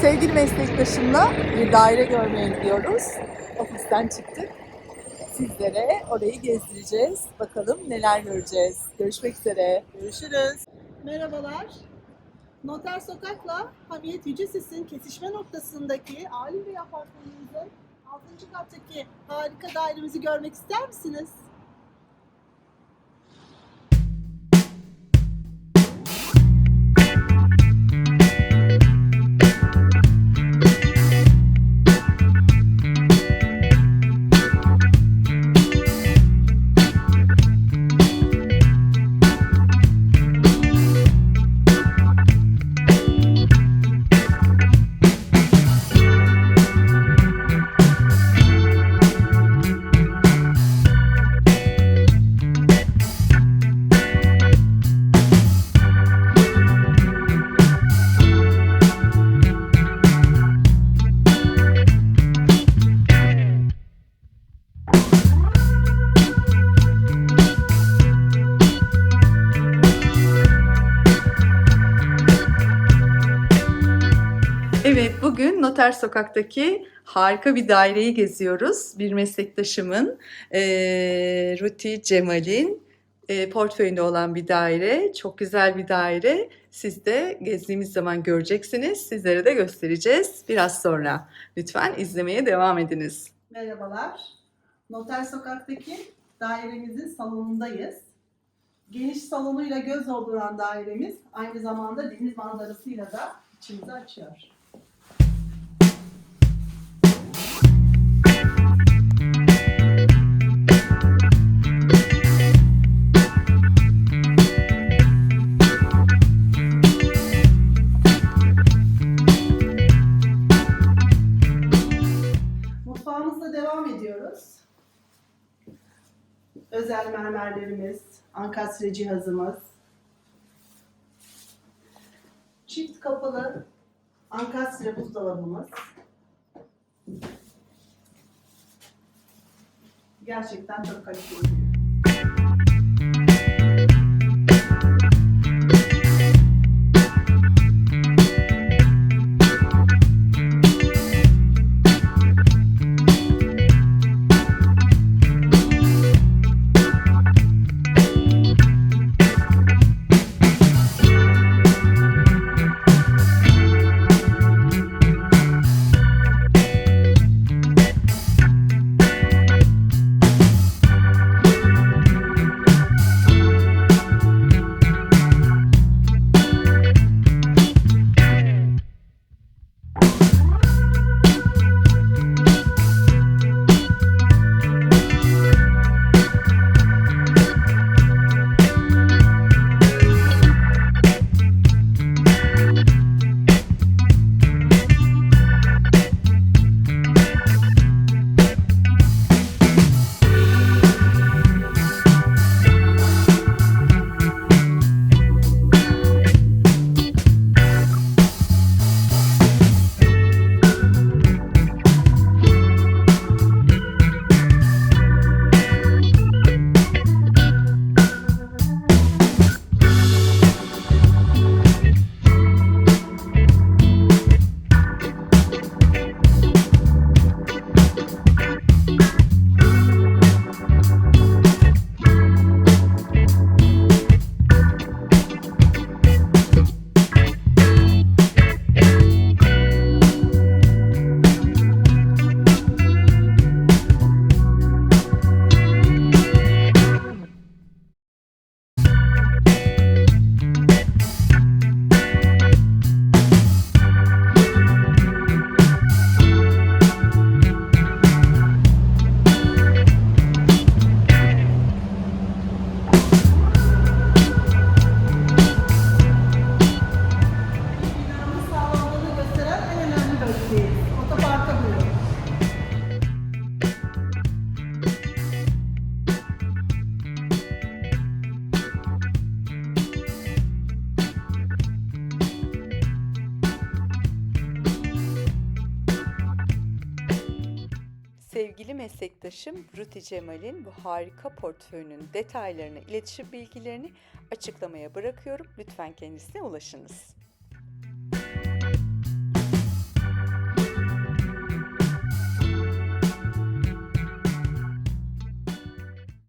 sevgili meslektaşımla bir daire görmeye gidiyoruz. Ofisten çıktık. Sizlere orayı gezdireceğiz. Bakalım neler göreceğiz. Görüşmek üzere. Görüşürüz. Merhabalar. Noter Sokak'la Hamiyet Yüce kesişme noktasındaki Ali Bey apartmanımızın 6. kattaki harika dairemizi görmek ister misiniz? Noter Sokak'taki harika bir daireyi geziyoruz. Bir meslektaşımın, eee Ruti Cemal'in eee, portföyünde olan bir daire. Çok güzel bir daire. Siz de gezdiğimiz zaman göreceksiniz. Sizlere de göstereceğiz biraz sonra. Lütfen izlemeye devam ediniz. Merhabalar. Noter Sokak'taki dairemizin salonundayız. Geniş salonuyla göz dolduran dairemiz aynı zamanda deniz manzarasıyla da içimizi açıyor. Devam ediyoruz. Özel mermerlerimiz, ankastre cihazımız, çift kapılı ankastre buzdolabımız. Gerçekten çok kaliteli. Sevgili meslektaşım Ruti Cemal'in bu harika portföyünün detaylarını, iletişim bilgilerini açıklamaya bırakıyorum. Lütfen kendisine ulaşınız.